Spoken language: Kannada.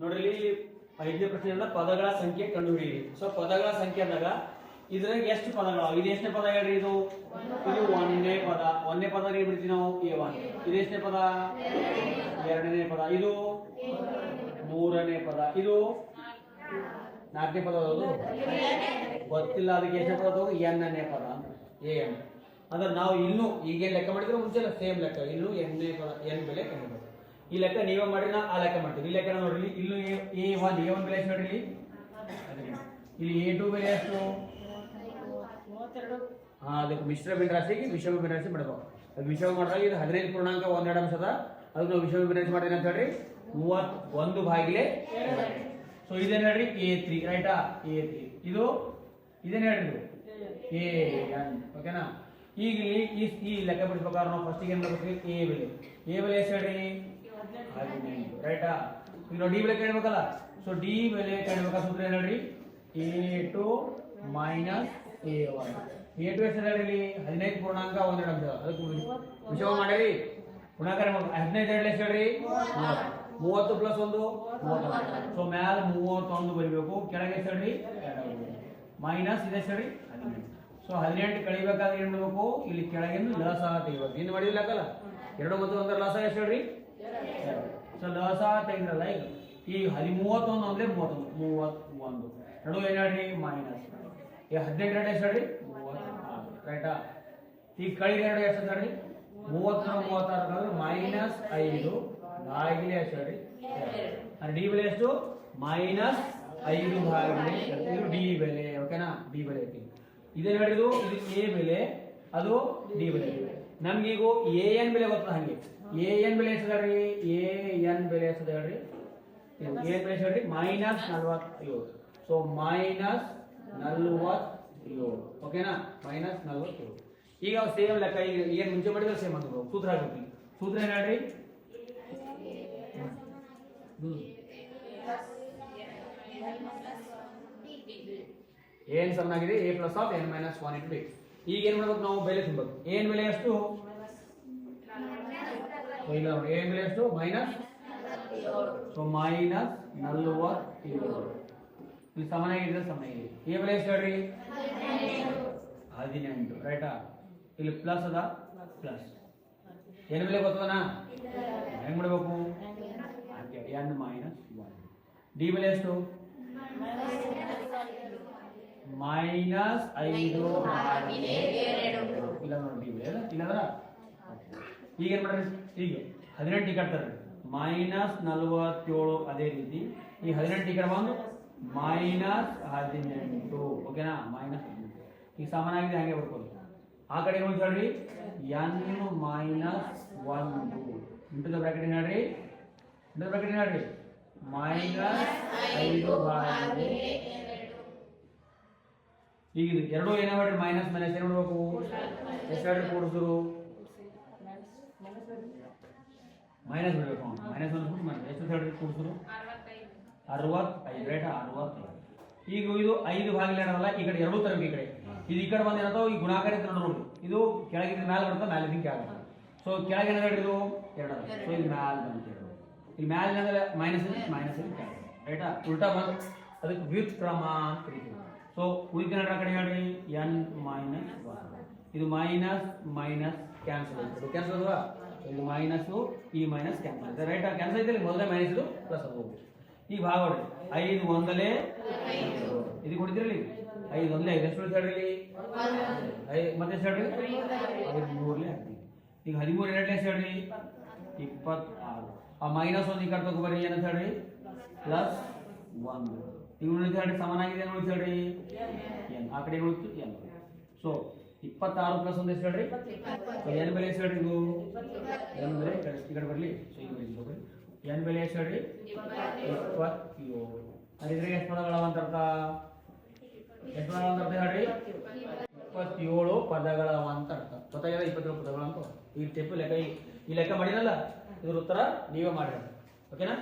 ನೋಡ್ರಿ ಇಲ್ಲಿ ಐದನೇ ಅಂದ್ರೆ ಪದಗಳ ಸಂಖ್ಯೆ ಕಂಡುಹಿಡಿಯಿರಿ. ಸೊ ಪದಗಳ ಸಂಖ್ಯೆ ಅಂದಾಗ ಇದ್ರಾಗ ಎಷ್ಟು ಪದಗಳು? ಇದು ಎಷ್ಟನೇ ಪದ ಹೇಳ್ರಿ ಇದು? ಇದು ಒಂದನೇ ಪದ. ಒಂದನೇ ಪದ ಏನ್ ಬಿಡ್ತೀವಿ ನಾವು? ಎ ಒನ್ ಇದು ಎಷ್ಟನೇ ಪದ? ಎರಡನೇ ಪದ. ಇದು ಮೂರನೇ ಪದ. ಇದು ನಾಲ್ಕನೇ ಪದ ಗೊತ್ತಿಲ್ಲ. ಅದಕ್ಕೆ ಎಷ್ಟನೇ ಪದ ಎನ್ನೇ ಪದ. ಎ ಎನ್ ಅಂದ್ರೆ ನಾವು ಇನ್ನೂ ಈಗೇನು ಲೆಕ್ಕ ಮಾಡಿದ್ರೆ ಮುಂಚೆ ಸೇಮ್ ಲೆಕ್ಕ. ಇನ್ನೂ ಎನ್ನೇ ಪದ. ಎನ್ ಈ ಲೆಕ್ಕ ನೀವೇ ಮಾಡ್ರಿ ನಾ ಆ ಲೆಕ್ಕ ಮಾಡ್ತೀವಿ ಈ ಲೆಕ್ಕ ನೋಡ್ರಿ, ಇಲ್ಲೂ ಎ ಒನ್ ಎ ಒನ್ ಬೆಲೆ ನೋಡ್ರಿ ಇಲ್ಲಿ? ಎ ಟು ಬೆಲೆ ಎಷ್ಟು ಹಾ, ಅದಕ್ಕೆ ಮಿಶ್ರ ಭಿನ್ನರಾಶಿಗೆ ವಿಷಮ ಭಿನ್ನರಾಶಿ ಮಾಡಬೇಕು ಅದು ವಿಷಮ ಮಾಡಿದಾಗ ಇದು ಹದಿನೈದು ಪೂರ್ಣಾಂಕ ಒಂದೆರಡು ಅಂಶದ ಅದು. ನಾವು ವಿಷಮ ಭಿನ್ನರಾಶಿ ಮಾಡಿದ್ರೆ ಅಂತ ಹೇಳ್ರಿ. ಮೂವತ್ ಒಂದು ಬಾಗಿಲೆ ಸೊ ಇದೇ ಹೇಳ್ರಿ ಎ ತ್ರೀ ರೈಟಾ ಎ ತ್ರೀ ಇದು? ಇದೇನ್ ಹೇಳ್ರಿ ಎ ಓಕೆನಾ ಈಗ ಈ ಲೆಕ್ಕ ಬಿಡ್ಬೇಕಾದ್ರೆ ನಾವು ಫಸ್ಟಿಗೆ ಏನು ಮಾಡ್ಬೇಕು? ಎ ಬೆಲೆ. ಎ ಬೆಲೆ ಎಷ್ಟು ಹೇಳ್ರಿ? ರೈಟಾ ಈಗ ನಾವು ಡಿ ಬೆಲೆ ಕೇಳ್ಬೇಕಲ್ಲ? ಸೊ ಡಿ ಬೆಲೆ ಕೇಳ್ಬೇಕಾ ಸೂತ್ರ ಏನ್ ಹೇಳ್ರಿ? A two minus a one a two ಎಷ್ಟು ಹೇಳ್ರಿ ಹದಿನೈದು ಪೂರ್ಣಾಂಕ ಅಂಶ. ಅದಕ್ಕೆ ವಿಷಯ ಮಾಡಿರಿ. ಗುಣಾಕಾರ. ಹದಿನೈದು ಎರಡು ಎಷ್ಟು ಹೇಳ್ರಿ? ಮೂವತ್ತು. ಪ್ಲಸ್ ಒಂದು, ಮೂವತ್ತು ಸೊ ಮ್ಯಾಲ ಮೂವತ್ತೊಂದು ಬರಿಬೇಕು. ಕೆಳಗೆ ಎಷ್ಟು ಹೇಳ್ರಿ? ಮೈನಸ್ ಇದೆ ಸರಿ ಸೊ ಹದಿನೆಂಟು ಕಳಿಬೇಕಾದ್ರೆ ಏನು ಮಾಡ್ಬೇಕು? ಇಲ್ಲಿ ಕೆಳಗಿಂದ ಲಸ ತೆಗಿಬೇಕು ಇನ್ನು ಮಾಡಿಲ್ಲಕ್ಕಲ್ಲ ಎರಡು ಮತ್ತು ಒಂದರ ಲಸ ಎಷ್ಟು ಹೇಳ್ರಿ? ಲಸ ತೆಗಿದ್ರಲ್ಲ ಈಗ. ಈ ಹದಿ ಮೂವತ್ತೊಂದು ಅಂದ್ರೆ ಮೂವತ್ತೊಂದು ಮೂವತ್ತೊಂದು. ಎರಡು ಏನ್ ಹೇಳ್ರಿ? ಮೈನಸ್ ಈ ಹದಿನೆಂಟು ಎರಡು ಎಷ್ಟು ಹೇಳ್ರಿ? ಈ ಕಳಿಗೆ ಎರಡು ಎಷ್ಟು ಹೇಳ್ರಿ? ಮೂವತ್ತರ ಮೂವತ್ತಾರು ಮೈನಸ್ ಐದು. ಬಾಗಿಲೆ ಎಷ್ಟು ಹೇಳ್ರಿ. ಡಿ ಬೆಲೆ ಎಷ್ಟು? ಮೈನಸ್ ಐದು ಭಾಗಿಲೆ. ಇದು ಡಿ ಬೆಲೆ ಓಕೆನಾ ಡಿ ಬೆಲೆ ಐತಿ. ಇದೇನು ಹೇಳಿದ್ರು ಇದು? ಎ ಬೆಲೆ, ಅದು ಡಿ ಬೆಲೆ. ನಮ್ಗೀಗ ಎ ಎನ್ ಬೆಲೆ ಗೊತ್ತ ಹಂಗೆ? ಎನ್ ಬೆಲೆ ಎಷ್ಟು ಹೇಳ್ರಿ ಎ ಎನ್ ಬೆಲೆ ಎಷ್ಟು ಹೇಳ್ರಿ ಇದು ಏನ್ ಬೆಲೆ ಎಷ್ಟು ಹೇಳ್ರಿ ಮೈನಸ್ ನಲ್ವತ್ತೇಳು. ಸೊ ಮೈನಸ್ ನಲ್ವತ್ತೇಳು ಓಕೆನಾ ಮೈನಸ್ ನಲ್ವತ್ತೇಳು. ಈಗ ಸೇಮ್ ಲೆಕ್ಕ, ಈಗ ಏನ್ ಮುಂಚೆ ಮಾಡಿದ್ರೆ ಸೇಮ್ ಅಂತ ಸೂತ್ರ ಆಗುತ್ತೆ ಸೂತ್ರ ಏನ್ ಹೇಳ್ರಿ? ಏನ್ ಸಮನಾಗಿದೆ a plus of n minus one it b ಈಗ ಏನ್ ಮಾಡ್ಬೇಕು ನಾವು? ಬೆಲೆ ತುಂಬಬೇಕು. ಏನ್ ಬೆಲೆ ಎಷ್ಟು? So ಇಲ್ಲ ನೋಡಿ ಏನ್ ಬೆಲೆ ಎಷ್ಟು ಮೈನಸ್ ಸೊ ಮೈನಸ್ ನಲ್ವತ್ತೇಳು ಇದು ಸಮನಾಗಿದೆ ಸಮನಾಗಿದೆ ಎ ಬೆಲೆ ಎಷ್ಟು ಹೇಳ್ರಿ ಹದಿನೆಂಟು ರೈಟಾ ಇಲ್ಲಿ ಪ್ಲಸ್ ಅದ ಪ್ಲಸ್ ಏನ್ ಬೆಲೆ ಗೊತ್ತದನಾ ಹೆಂಗ್ ಮಾಡ್ಬೇಕು ಎನ್ ಮೈನಸ್ ಒನ್ ಡಿ ಬೆಲೆ ಎಷ್ಟು ಮೈನಸ್ ಐದು ಭಾಗಿಲೆ ಇಲ್ಲ ನೋಡಿ ಡಿ ಬೆಲೆ ಇಲ್ಲ ಅದ್ರ ಈಗ ಏನ್ ಮಾಡ್ರಿ? ಈಗ ಹದಿನೆಂಟು ಟಿಕೆಟ್ ತರ್ರಿ. ಮೈನಸ್ ನಲ್ವತ್ತೇಳು ಅದೇ ರೀತಿ. ಈ ಹದಿನೆಂಟು ಟಿಕೆಟ್ ಬಂದು ಮೈನಸ್ ಹದಿನೆಂಟು. ಓಕೆನಾ ಮೈನಸ್ ಈಗ ಸಾಮಾನ್ಯವಾಗಿ ಹಾಗೆ ಬರ್ಬೋದು. ಆ ಕಡೆ ಒಂದು ಹೇಳ್ರಿ? ಎನ್ ಮೈನಸ್ ಒಂದು. ಇಂಟು ಬ್ರಾಕೆಟ್ ಹೇಳ್ರಿ? ಇಂಟು ಬ್ರಾಕೆಟ್ ಹೇಳ್ರಿ? ಮೈನಸ್ ಐದು ಈಗ ಇದು ಎರಡು ಮಾಡ್ರಿ? ಮೈನಸ್ ಮೈನಸ್ ಏನು ಮಾಡ್ಬೇಕು? ಎಷ್ಟು ಹೇಳ್ರಿ? ಮೈನಸ್ ಬಿಡಬೇಕು ಮೈನಸ್ ಒಂದು ಬಿಟ್ಟು ಮಾಡಿ ಎಷ್ಟು ಹೇಳ್ರಿ ಕೂಡಿಸಿದ್ರು ಅರವತ್ತೈದು. ರೈಟ್ ಅರವತ್ತೈದು. ಈಗ ಇದು ಐದು ಭಾಗಿಲೆ ಇರೋದಲ್ಲ ಈ ಕಡೆ ಎರಡು ತರಬೇಕು ಈ ಕಡೆ. ಇದು ಈ ಕಡೆ ಬಂದು ಏನಂತ ಈ ಗುಣಾಕಾರ ಇತ್ತು ನೋಡಿ ಇದು ಕೆಳಗಿನ ಮ್ಯಾಲೆ ಬರ್ತದೆ ಮ್ಯಾಲೆ ಇದಕ್ಕೆ ಕೆಳಗೆ ಸೊ ಕೆಳಗೆ ಏನಾದ್ರು ಇದು ಎರಡು ಸೊ ಇದು ಮ್ಯಾಲೆ ಬಂದು ಎರಡು ಇಲ್ಲಿ ಮ್ಯಾಲೆ ಏನಂದ್ರೆ ಮೈನಸ್ ಮೈನಸ್ ರೈಟಾ ಉಲ್ಟಾ ಬಂದು ಅದಕ್ಕೆ ವ್ಯುತ್ಕ್ರಮ ಅಂತ ಕರಿತೀವಿ. ಸೊ ಉಳಿದ ಏನಾರ ಕಡೆ ಹೇಳ್ರಿ. ಎನ್ ಮೈನಸ್ ಇದು ಮೈನಸ್ ಮೈನಸ್ ಕ್ಯಾನ್ಸಲ್ ಕ್ಯಾನ್ಸಲ್ ಅಲ್ವಾ ಇದು ಮೈನಸ್ ಈ ಮೈನಸ್ ಕ್ಯಾನ್ಸಲ್ ರೈಟ್ ಕ್ಯಾನ್ಸಲ್ ಐತೆ ಇಲ್ಲಿ ಮೊದಲೇ ಮೈನಸ್ ಇದು ಪ್ಲಸ್ ಅದು ಹೋಗ್ಬೇಕು ಈಗ ಭಾಗ ಹೊಡ್ರಿ ಐದು ಒಂದಲೇ ಇದು ಕೊಡ್ತೀರಲ್ಲ ಐದು ಒಂದಲೇ ಐದು ಎಷ್ಟು ಹೇಳ್ರಿ ಇಲ್ಲಿ? ಮತ್ತೆ ಎಷ್ಟು ಹೇಳ್ರಿ? ಐದು ಮೂರಲೇ ಹಾಕ್ತೀವಿ ಈಗ ಹದಿಮೂರು ಎರಡನೇ ಎಷ್ಟು ಹೇಳ್ರಿ? ಇಪ್ಪತ್ತಾರು. ಆ ಮೈನಸ್ ಒಂದು ಈ ಕಡೆ ತಗೊಬರ್ರಿ ಏನಂತ ಹೇಳ್ರಿ? ಪ್ಲಸ್ ಒಂದು. ಈಗ ಉಳಿದ ಹೇಳ್ರಿ ಸಮನಾಗಿದೆ ಏನು ಉಳಿತು ಹೇಳ್ರಿ ಎನ್ ಆ ಕಡೆ ಉಳಿತು? ಎನ್ ಸೊ ಇಪ್ಪತ್ತಾರು ಪ್ಲಸ್ ಒಂದು ಎಷ್ಟು ಹೇಳ್ರಿ? ಎನ್ ಬೆಲೆ ಎಷ್ಟು ಹೇಳ್ರಿ ಇದು ಎನ್ ಬೆಲೆ? ಈ ಕಡೆ- ಬರಲಿ. ಎನ್ ಬೆಲೆ ಎಷ್ಟು ಹೇಳ್ರಿ? ಇಪ್ಪತ್ತೇಳು. ಅದ್ರಿಗೆ ಎಷ್ಟು ಪದಗಳವ ಅಂತ ಅರ್ಥ? ಎಷ್ಟು ಪದಗಳ ಅಂತ ಅರ್ಥ ಹೇಳ್ರಿ? ಇಪ್ಪತ್ತೇಳು ಪದಗಳವ ಅಂತ ಅರ್ಥ. ಗೊತ್ತಾಗಿಲ್ಲ ಇಪ್ಪತ್ತೇಳು ಪದಗಳು ಅಂತ ಈ ಟೆಪ್ ಲೆಕ್ಕ ಈ- ಈ ಲೆಕ್ಕ ಮಾಡಿರಲ್ಲ? ಇದ್ರ ಉತ್ತರ ನೀವೇ ಮಾಡಿರಿ ಓಕೆನಾ